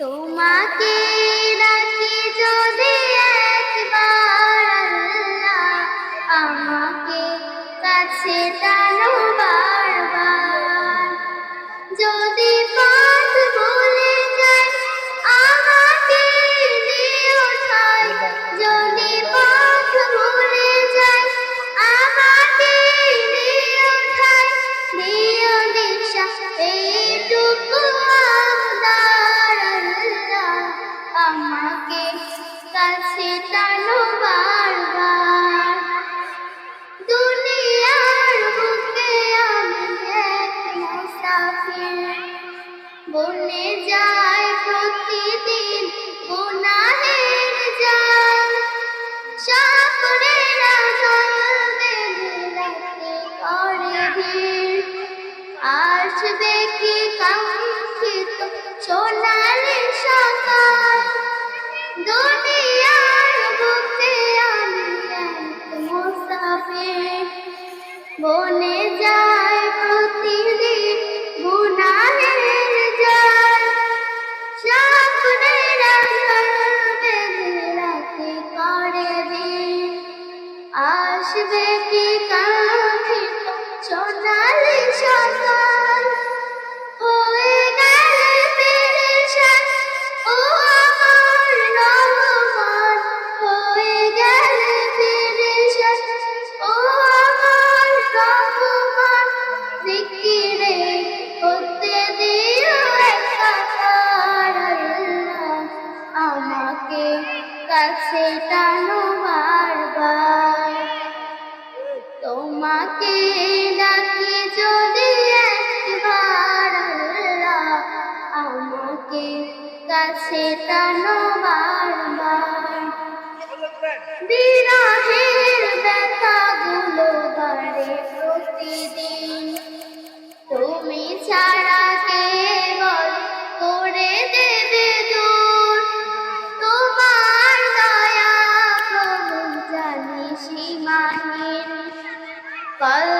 তোমাকে রাখি যদি একবার আমাকে কাছে আমাকে কাছে টানো বারবার। দুনিয়ার বুকে আমি এক মুসাফির। বনে যায় প্রতিদিন গুনাহের জাল। সাগরেরা জল বেঁধে করে ভিড়। আসবে কি কাঙ্ক্ষিত সোনালি বনে যায় প্রতিদিন গুনাহের ভিড় আসবে কি কাঙ্ক্ষিত সোনালি সকাল তোমাকে ডাকি যদি একবার আমাকে কাছে টানো বারবার? বিরাহের ব্যথাগুলো قال